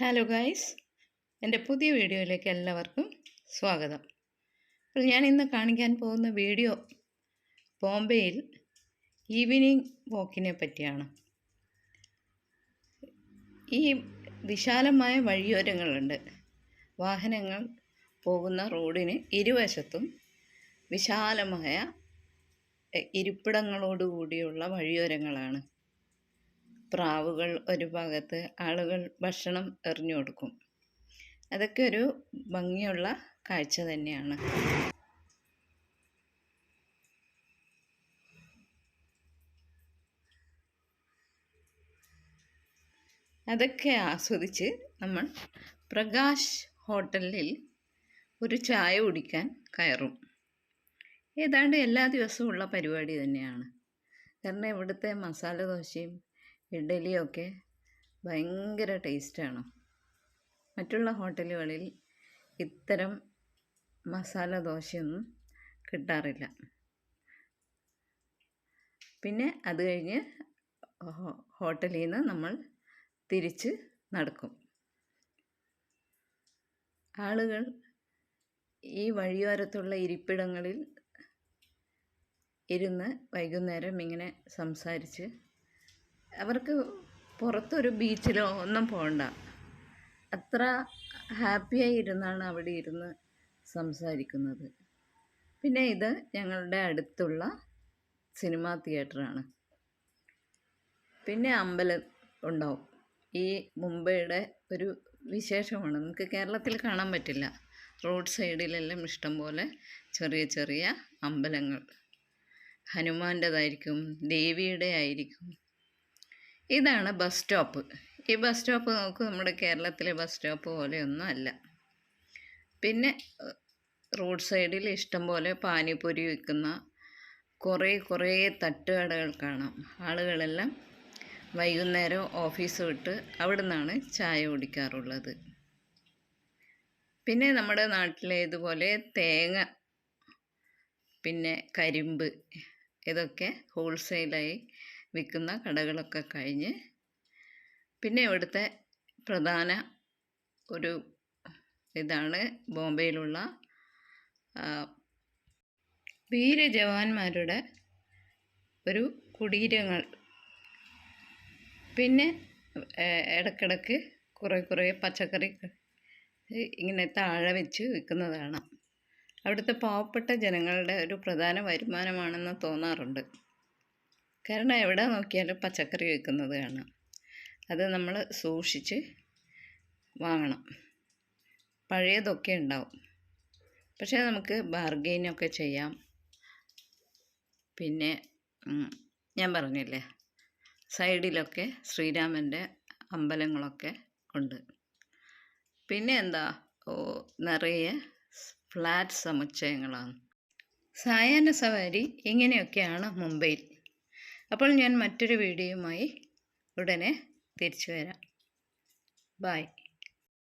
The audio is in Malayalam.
ഹലോ ഗായ്സ് എന്റെ പുതിയ വീഡിയോയിലേക്ക് എല്ലാവർക്കും സ്വാഗതം. അപ്പോൾ ഞാൻ ഇന്ന് കാണിക്കാൻ പോകുന്ന വീഡിയോ ബോംബെയിൽ ഈവനിങ് വോക്കിനെ പറ്റിയാണ്. ഈ വിശാലമായ വഴിയോരങ്ങളുണ്ട്. വാഹനങ്ങൾ പോകുന്ന റോഡിന് ഇരുവശത്തും വിശാലമായ ഇരിപ്പിടങ്ങളോടുകൂടിയുള്ള വഴിയോരങ്ങളാണ്. പ്രാവുകൾ ഒരു ഭാഗത്ത് ആളുകൾ ഭക്ഷണം എറിഞ്ഞു കൊടുക്കും. അതൊക്കെ ഒരു ഭംഗിയുള്ള കാഴ്ച തന്നെയാണ്. അതൊക്കെ ആസ്വദിച്ച് നമ്മൾ പ്രകാശ് ഹോട്ടലിൽ ഒരു ചായ കുടിക്കാൻ കയറും. ഏതാണ്ട് എല്ലാ ദിവസവും ഉള്ള പരിപാടി തന്നെയാണ്. കാരണം ഇവിടുത്തെ മസാല ദോശയും ഇഡ്ഡലിയും ഒക്കെ ഭയങ്കര ടേസ്റ്റാണ്. മറ്റുള്ള ഹോട്ടലുകളിൽ ഇത്തരം മസാല ദോശയൊന്നും കിട്ടാറില്ല. പിന്നെ അത് കഴിഞ്ഞ് ഹോട്ടലിൽ നിന്ന് നമ്മൾ തിരിച്ച് നടക്കും. ആളുകൾ ഈ വഴിയോരത്തുള്ള ഇരിപ്പിടങ്ങളിൽ ഇരുന്ന് വൈകുന്നേരം ഇങ്ങനെ സംസാരിച്ച് അവർക്ക് പുറത്തൊരു ബീച്ചിലോ ഒന്നും പോകണ്ട അത്ര ഹാപ്പിയായി ഇരുന്നാണ് അവിടെ ഇരുന്ന് സംസാരിക്കുന്നത്. പിന്നെ ഇത് ഞങ്ങളുടെ അടുത്തുള്ള സിനിമാ തിയേറ്ററാണ്. പിന്നെ അമ്പലം ഉണ്ടാവും. ഈ മുംബൈയുടെ ഒരു വിശേഷമാണ്. നമുക്ക് കേരളത്തിൽ കാണാൻ പറ്റില്ല. റോഡ് സൈഡിലെല്ലാം ഇഷ്ടംപോലെ ചെറിയ ചെറിയ അമ്പലങ്ങൾ. ഹനുമാന്റെതായിരിക്കും ദേവിയുടെ ആയിരിക്കും ഇതാണ് ബസ് സ്റ്റോപ്പ്. ഈ ബസ് സ്റ്റോപ്പ് നോക്കൂ നമ്മുടെ കേരളത്തിലെ ബസ് സ്റ്റോപ്പ് പോലെയൊന്നും അല്ല. പിന്നെ റോഡ് സൈഡിൽ ഇഷ്ടംപോലെ പാനിപൂരി വിൽക്കുന്ന കുറേ കുറേ തട്ടുകടകൾ കാണാം. ആളുകളെല്ലാം വൈകുന്നേരം ഓഫീസ് വിട്ട് അവിടെ നിന്നാണ് ചായ കുടിക്കാറുള്ളത്. പിന്നെ നമ്മുടെ നാട്ടിലെ ഇതുപോലെ തേങ്ങ പിന്നെ കരിമ്പ് ഇതൊക്കെ ഹോൾസെയിലായി വിൽക്കുന്ന കടകളൊക്കെ കഴിഞ്ഞ് പിന്നെ ഇവിടുത്തെ പ്രധാന ഒരു ഇതാണ് ബോംബെയിലുള്ള വീരജവാന്മാരുടെ ഒരു കുടീരങ്ങൾ. പിന്നെ ഇടക്കിടക്ക് കുറേ കുറേ പച്ചക്കറി ഇങ്ങനെ താഴെ വെച്ച് വിൽക്കുന്നതാണ്. അവിടുത്തെ പാവപ്പെട്ട ജനങ്ങളുടെ ഒരു പ്രധാന വരുമാനമാണെന്ന് തോന്നാറുണ്ട്. കാരണം എവിടെ നോക്കിയാലും പച്ചക്കറി വിൽക്കുന്നത് കാണാം. അത് നമ്മൾ സൂക്ഷിച്ച് വാങ്ങണം. പഴയതൊക്കെ ഉണ്ടാവും. പക്ഷേ നമുക്ക് ബാർഗെയിനൊക്കെ ചെയ്യാം. പിന്നെ ഞാൻ പറഞ്ഞില്ലേ സൈഡിലൊക്കെ ശ്രീരാമന്റെ അമ്പലങ്ങളൊക്കെ ഉണ്ട്. പിന്നെ എന്താ നിറയെ ഫ്ലാറ്റ് സമുച്ചയങ്ങളാണ്. സായാഹ്ന സവാരി ഇങ്ങനെയൊക്കെയാണ് മുംബൈയിൽ. അപ്പോൾ ഞാൻ മറ്റൊരു വീഡിയോയുമായി ഉടനെ തിരിച്ചു വരാം. ബായ്